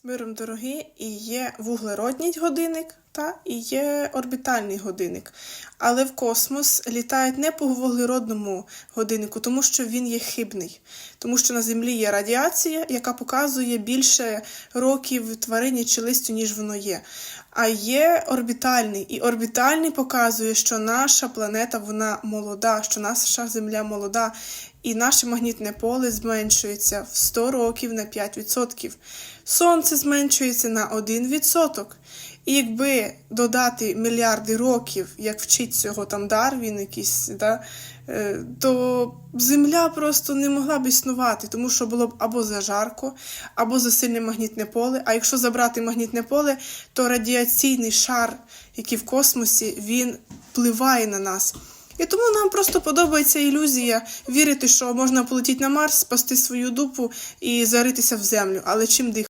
З миром дорогі, і є вуглеродний годинник, та і є орбітальний годинник. Але в космос літають не по вуглеродному годиннику, тому що він є хибний. Тому що на Землі є радіація, яка показує більше років тварині чи листю, ніж воно є. А є орбітальний, і орбітальний показує, що наша планета вона молода, що наша Земля молода, і наше магнітне поле зменшується в 100 років на 5%. Сонце зменшується на 1%. І якби додати мільярди років, як вчить цього там Дарвін, якийсь, да, е, то Земля просто не могла б існувати, тому що було б або зажарко, або засильне магнітне поле. А якщо забрати магнітне поле, то радіаційний шар, який в космосі, він впливає на нас. І тому нам просто подобається ілюзія вірити, що можна полетіти на Марс, спасти свою дупу і заритися в землю. Але чим дихати?